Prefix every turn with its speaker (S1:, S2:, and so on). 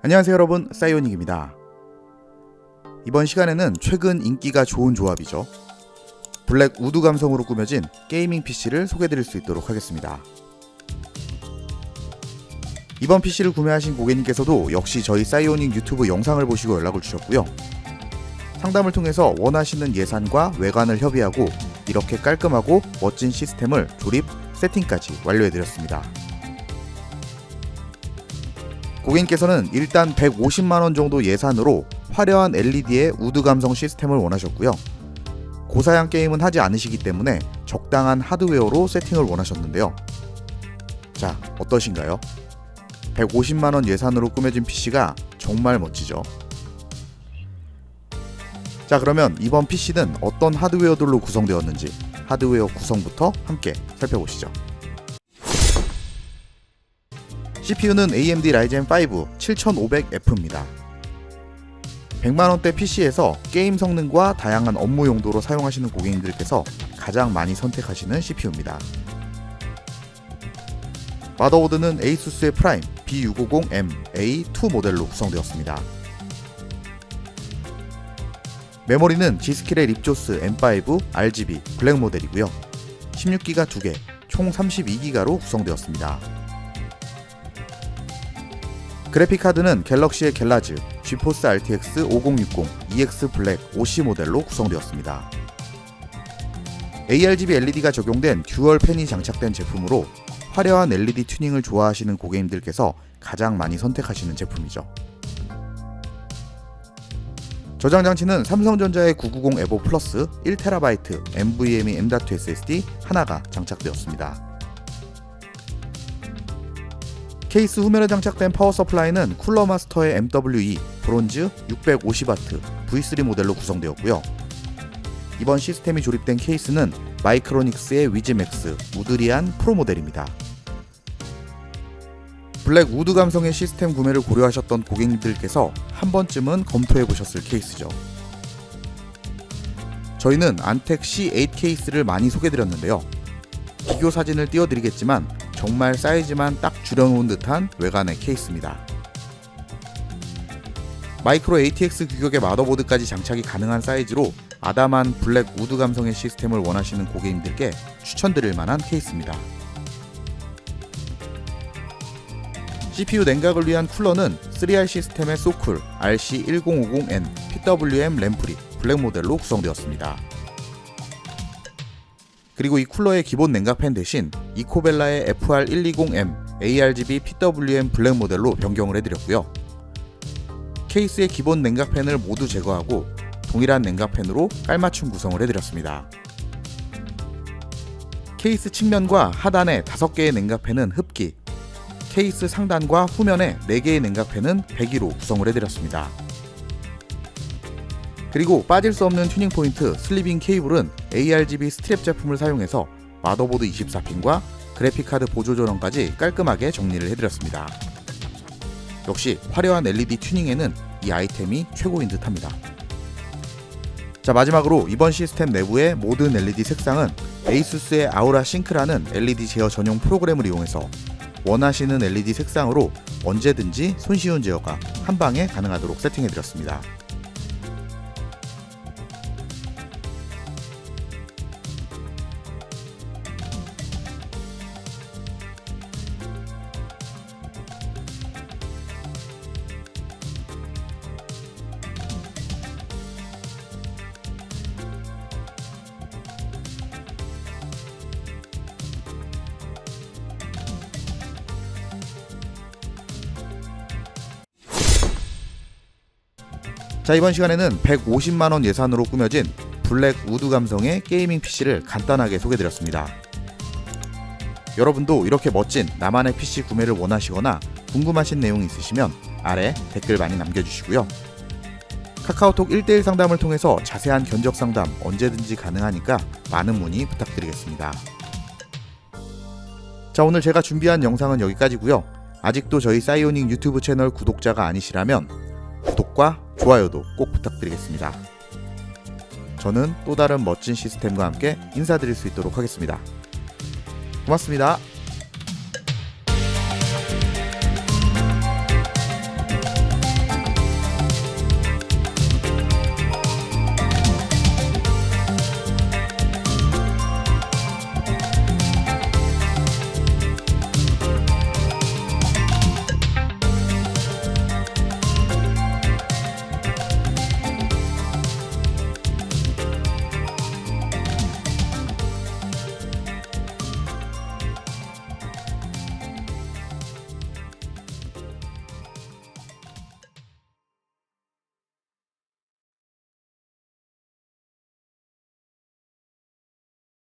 S1: 안녕하세요 여러분 사이오닉입니다. 이번 시간에는 최근 인기가 좋은 조합이죠. 블랙 우드 감성으로 꾸며진 게이밍 PC를 소개드릴 수 있도록 하겠습니다. 이번 PC를 구매하신 고객님께서도 역시 저희 사이오닉 유튜브 영상을 보시고 연락을 주셨고요. 상담을 통해서 원하시는 예산과 외관을 협의하고 이렇게 깔끔하고 멋진 시스템을 조립, 세팅까지 완료해드렸습니다. 고객님께서는 일단 150만원 정도 예산으로 화려한 LED의 우드 감성 시스템을 원하셨고요. 고사양 게임은 하지 않으시기 때문에 적당한 하드웨어로 세팅을 원하셨는데요. 자, 어떠신가요? 150만원 예산으로 꾸며진 PC가 정말 멋지죠. 자, 그러면 이번 PC는 어떤 하드웨어들로 구성되었는지 하드웨어 구성부터 함께 살펴보시죠. CPU는 AMD Ryzen 5 7500F입니다. 100만원대 PC에서 게임 성능과 다양한 업무 용도로 사용하시는 고객님들께서 가장 많이 선택하시는 CPU입니다. 마더보드는 ASUS의 프라임 B650M A2 모델로 구성되었습니다. 메모리는 G스킬의 립조스 M5 RGB 블랙 모델이고요. 16기가 2개, 총 32기가로 구성되었습니다. 그래픽 카드는 갤럭시의 갤라즈, 지포스 RTX 5060 EX 블랙 OC 모델로 구성되었습니다. ARGB LED가 적용된 듀얼 팬이 장착된 제품으로 화려한 LED 튜닝을 좋아하시는 고객님들께서 가장 많이 선택하시는 제품이죠. 저장 장치는 삼성전자의 990 에보 플러스 1TB NVMe M.2 SSD 하나가 장착되었습니다. 케이스 후면에 장착된 파워 서플라이는 쿨러 마스터의 MWE 브론즈 650W V3 모델로 구성되었고요. 이번 시스템이 조립된 케이스는 마이크로닉스의 위즈맥스 우드리안 프로 모델입니다. 블랙 우드 감성의 시스템 구매를 고려하셨던 고객님들께서 한 번쯤은 검토해 보셨을 케이스죠. 저희는 안텍 C8 케이스를 많이 소개드렸는데요. 비교 사진을 띄워드리겠지만 정말 사이즈만 딱 줄여놓은 듯한 외관의 케이스입니다. 마이크로 ATX 규격의 마더보드까지 장착이 가능한 사이즈로 아담한 블랙 우드 감성의 시스템을 원하시는 고객님들께 추천드릴 만한 케이스입니다. CPU 냉각을 위한 쿨러는 3R 시스템의 소쿨 RC1050N PWM 램프리 블랙 모델로 구성되었습니다. 그리고 이 쿨러의 기본 냉각팬 대신 이코벨라의 FR120M ARGB PWM 블랙 모델로 변경을 해드렸고요. 케이스의 기본 냉각팬을 모두 제거하고 동일한 냉각팬으로 깔맞춤 구성을 해드렸습니다. 케이스 측면과 하단에 5개의 냉각팬은 흡기, 케이스 상단과 후면에 4개의 냉각팬은 배기로 구성을 해드렸습니다. 그리고 빠질 수 없는 튜닝 포인트 슬리빙 케이블은 ARGB 스트랩 제품을 사용해서 마더보드 24핀과 그래픽카드 보조 전원까지 깔끔하게 정리를 해드렸습니다. 역시 화려한 LED 튜닝에는 이 아이템이 최고인 듯합니다. 자 마지막으로 이번 시스템 내부의 모든 LED 색상은 에이수스의 아우라 싱크라는 LED 제어 전용 프로그램을 이용해서 원하시는 LED 색상으로 언제든지 손쉬운 제어가 한 방에 가능하도록 세팅해드렸습니다. 자 이번 시간에는 150만원 예산으로 꾸며진 블랙 우드 감성의 게이밍 PC를 간단하게 소개드렸습니다. 여러분도 이렇게 멋진 나만의 PC 구매를 원하시거나 궁금하신 내용 있으시면 아래 댓글 많이 남겨주시고요. 카카오톡 1대1 상담을 통해서 자세한 견적 상담 언제든지 가능하니까 많은 문의 부탁드리겠습니다. 자 오늘 제가 준비한 영상은 여기까지고요. 아직도 저희 사이오닉 유튜브 채널 구독자가 아니시라면 구독과 좋아요도 꼭 부탁드리겠습니다. 저는 또 다른 멋진 시스템과 함께 인사드릴 수 있도록 하겠습니다. 고맙습니다.